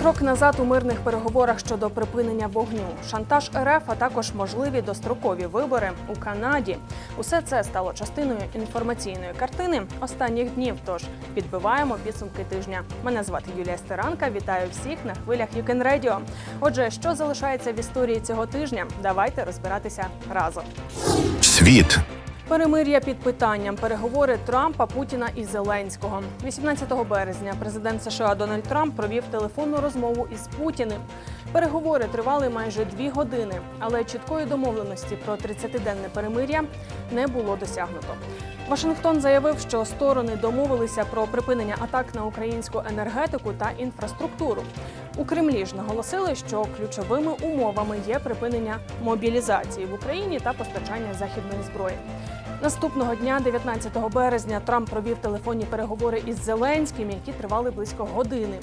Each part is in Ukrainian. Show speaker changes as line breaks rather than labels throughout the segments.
Крок назад у мирних переговорах щодо припинення вогню, шантаж РФ, а також можливі дострокові вибори у Канаді. Усе це стало частиною інформаційної картини останніх днів. Тож підбиваємо підсумки тижня. Мене звати Юлія Стеранка. Вітаю всіх на хвилях Юкен Radio. Отже, що залишається в історії цього тижня? Давайте розбиратися разом.
Світ.
Перемир'я під питанням переговори Трампа, Путіна і Зеленського. 18 березня президент США Дональд Трамп провів телефонну розмову із Путіним. Переговори тривали майже дві години, але чіткої домовленості про 30-денне перемир'я не було досягнуто. Вашингтон заявив, що сторони домовилися про припинення атак на українську енергетику та інфраструктуру. У Кремлі ж наголосили, що ключовими умовами є припинення мобілізації в Україні та постачання західної зброї. Наступного дня, 19 березня, Трамп провів телефонні переговори із Зеленським, які тривали близько години.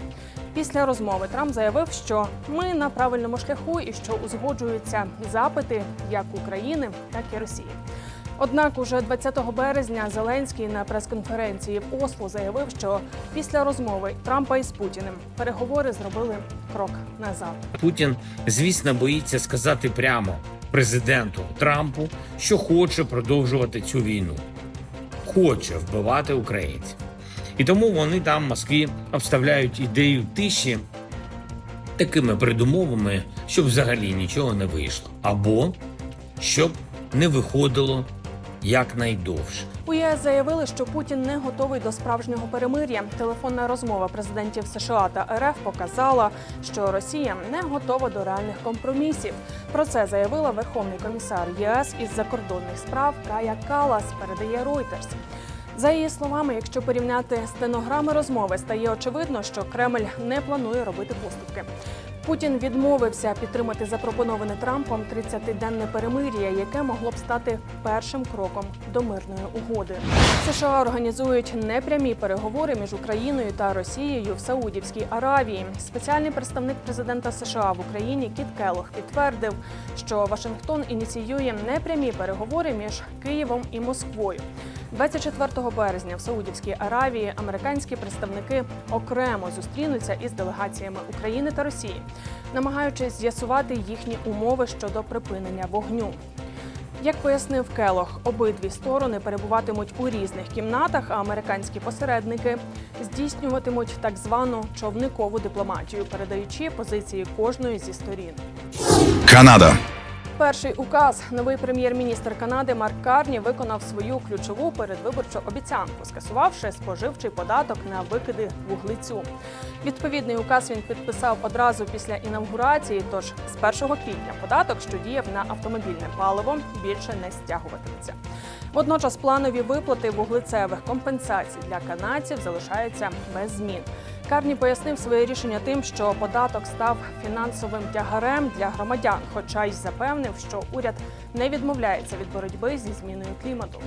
Після розмови Трамп заявив, що ми на правильному шляху і що узгоджуються запити як України, так і Росії. Однак, уже 20 березня Зеленський на прес-конференції в Осло заявив, що після розмови Трампа із Путіним переговори зробили крок назад.
Путін, звісно, боїться сказати прямо президенту Трампу, що хоче продовжувати цю війну, хоче вбивати українців. І тому вони там в Москві обставляють ідею тиші такими передумовами, щоб взагалі нічого не вийшло, або щоб не виходило якнайдовше.
У заявили, що Путін не готовий до справжнього перемир'я. Телефонна розмова президентів США та РФ показала, що Росія не готова до реальних компромісів. Про це заявила Верховний комісар ЄС із закордонних справ Кая Калас. Передає Reuters. За її словами, якщо порівняти стенограми розмови, стає очевидно, що Кремль не планує робити поступки. Путін відмовився підтримати запропоноване Трампом 30-денне перемир'я, яке могло б стати першим кроком до мирної угоди. США організують непрямі переговори між Україною та Росією в Саудівській Аравії. Спеціальний представник президента США в Україні Кіт Келох підтвердив, що Вашингтон ініціює непрямі переговори між Києвом і Москвою. 24 березня в Саудівській Аравії американські представники окремо зустрінуться із делегаціями України та Росії, намагаючись з'ясувати їхні умови щодо припинення вогню. Як пояснив Келох, обидві сторони перебуватимуть у різних кімнатах, а американські посередники здійснюватимуть так звану човникову дипломатію, передаючи позиції кожної зі сторін.
Канада.
Перший указ новий прем'єр-міністр Канади Марк Карні виконав свою ключову передвиборчу обіцянку, скасувавши споживчий податок на викиди вуглецю. Відповідний указ він підписав одразу після інавгурації. Тож з 1 квітня податок, що діяв на автомобільне паливо, більше не стягуватиметься. Водночас планові виплати вуглецевих компенсацій для канадців залишаються без змін. Карні пояснив своє рішення тим, що податок став фінансовим тягарем для громадян, хоча й запевнив, що уряд не відмовляється від боротьби зі зміною клімату.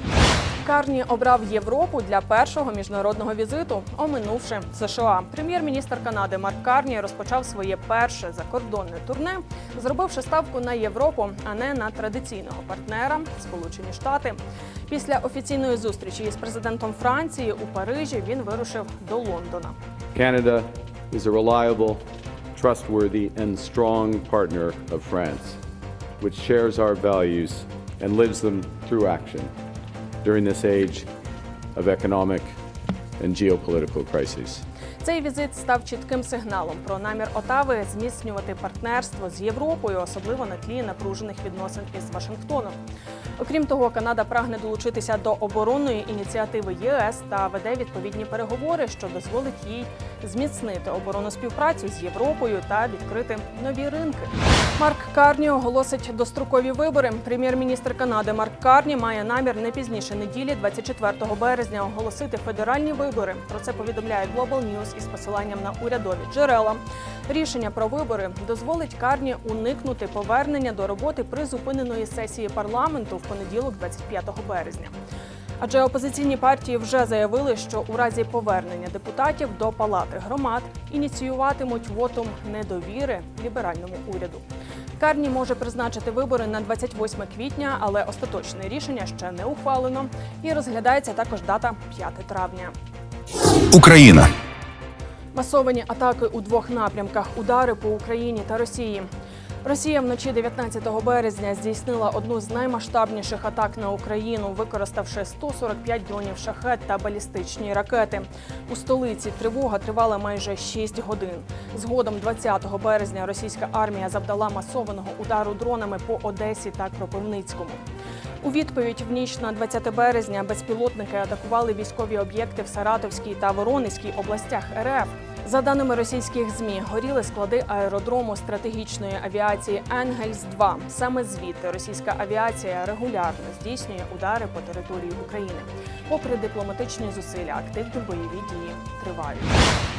Карні обрав Європу для першого міжнародного візиту, оминувши США. Прем'єр-міністр Канади Марк Карні розпочав своє перше закордонне турне, зробивши ставку на Європу, а не на традиційного партнера Сполучені Штати. Після офіційної зустрічі із президентом Франції у Парижі він вирушив до Лондона.
Canada is a reliable, trustworthy, and strong partner of France, which shares our values and lives them through action during this age of economic and geopolitical crises.
Цей візит став чітким сигналом про намір Отави зміцнювати партнерство з Європою, особливо на тлі напружених відносин із Вашингтоном. Окрім того, Канада прагне долучитися до оборонної ініціативи ЄС та веде відповідні переговори, що дозволить їй зміцнити оборонну співпрацю з Європою та відкрити нові ринки. Марк Карні оголосить дострокові вибори. Прем'єр-міністр Канади Марк Карні має намір не пізніше неділі, 24 березня, оголосити федеральні вибори. Про це повідомляє Global News із посиланням на урядові джерела. Рішення про вибори дозволить Карні уникнути повернення до роботи призупиненої сесії парламенту понеділок, 25 березня. Адже опозиційні партії вже заявили, що у разі повернення депутатів до палати громад ініціюватимуть вотум недовіри ліберальному уряду. Карні може призначити вибори на 28 квітня, але остаточне рішення ще не ухвалено. І розглядається також дата 5 травня.
Україна.
Масовані атаки у двох напрямках удари по Україні та Росії. Росія вночі 19 березня здійснила одну з наймасштабніших атак на Україну, використавши 145 дронів шахет та балістичні ракети. У столиці тривога тривала майже 6 годин. Згодом, 20 березня, російська армія завдала масованого удару дронами по Одесі та Кропивницькому. У відповідь в ніч на 20 березня безпілотники атакували військові об'єкти в Саратовській та Воронезькій областях РФ. За даними російських змі, горіли склади аеродрому стратегічної авіації Енгельс 2 Саме звідти російська авіація регулярно здійснює удари по території України. Попри дипломатичні зусилля, активні бойові дії тривають.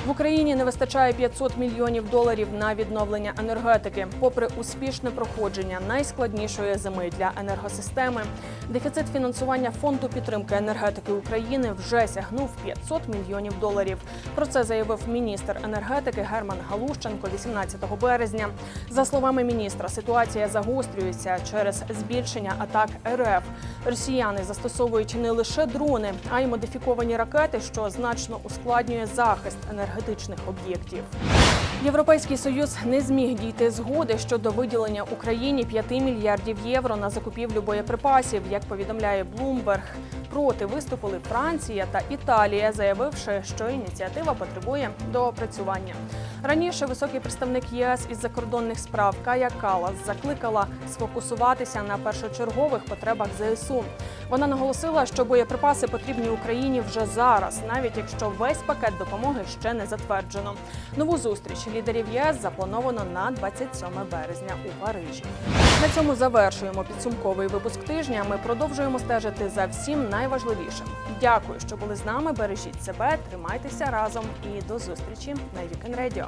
В Україні не вистачає 500 мільйонів доларів на відновлення енергетики. Попри успішне проходження найскладнішої зими для енергосистеми, дефіцит фінансування фонду підтримки енергетики України вже сягнув 500 мільйонів доларів. Про це заявив міністр енергетики Герман Галущенко 18 березня. За словами міністра, ситуація загострюється через збільшення атак РФ. Росіяни застосовують не лише дрони, а й модифіковані ракети, що значно ускладнює захист енергетичних об'єктів. Європейський союз не зміг дійти згоди щодо виділення Україні 5 мільярдів євро на закупівлю боєприпасів. Як повідомляє Bloomberg, проти виступили Франція та Італія, заявивши, що ініціатива потребує доопрацювання. Раніше високий представник ЄС із закордонних справ Кая Калас закликала сфокусуватися на першочергових потребах ЗСУ. Вона наголосила, що боєприпаси потрібні Україні вже зараз, навіть якщо весь пакет допомоги ще не затверджено. Нову зустріч лідерів ЄС заплановано на 27 березня у Парижі. На цьому завершуємо підсумковий випуск тижня. Ми продовжуємо стежити за всім найважливішим. Дякую, що були з нами. Бережіть себе, тримайтеся разом і до зустрічі на Weekend Radio.